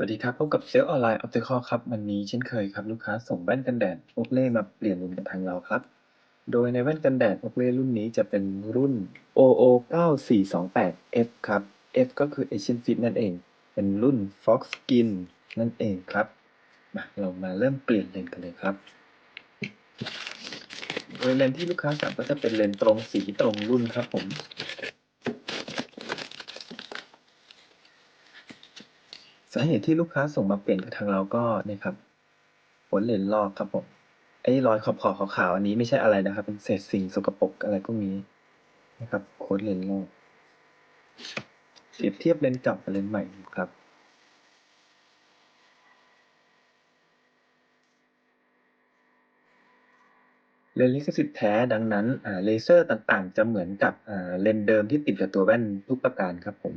วัสดีครับ พบกับเซลล์ออนไลน์ออปติคอครับ วันนี้เช่นเคยครับ ลูกค้าส่งแว่นกันแดดโอเล่มาเปลี่ยนรุ่นกับทางเราครับ โดยในแว่นกันแดดโอเล่รุ่นนี้จะเป็นรุ่น OO 9428 F ครับ F ก็คือ Asian Fit นั่นเอง เป็นรุ่น Fox Skin นั่นเองครับ มาเรามาเริ่มเปลี่ยนเลนกันเลยครับ โดยเลนที่ลูกค้าสั่งก็จะเป็นเลนตรงสีตรงรุ่นครับผม สาเหตุที่ลูกค้าส่งมาเปลี่ยนกับทางเราก็เนี่ยครับผลเลนส์ลอกครับผมไอ้รอยขอบขอบขาวๆอันนี้ไม่ใช่อะไรนะครับ เป็นเศษสิ่งสกปรกอะไรก็มีนะครับโค้ดเลนส์ลอกเปรียบเทียบเลนส์เก่ากับเลนส์ใหม่ครับเลนส์ลิขสิทธิ์แท้ดังนั้นอ่าเลเซอร์ต่างๆ จะเหมือนกับอ่าเลนส์เดิมที่ติดกับตัวแว่นทุกประการครับผม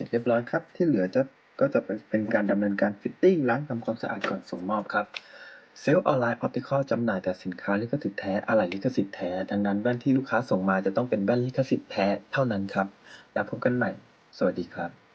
ร็จเรียบร้อยครับ ที่เหลือจะก็จะเป็นการดำเนินการฟิตติ้งล้างทำความสะอาดก่อนส่งมอบครับเซลล์ออนไลน์ออปติคอลจำหน่ายแต่สินค้าลิขสิทธิ์แท้อะไหล่ลิขสิทธิ์แท้ ดังนั้นแว่นที่ลูกค้าส่งมาจะต้องเป็นแว่นลิขสิทธิ์แท้เท่านั้นครับ แล้วพบกันใหม่ สวัสดีครับ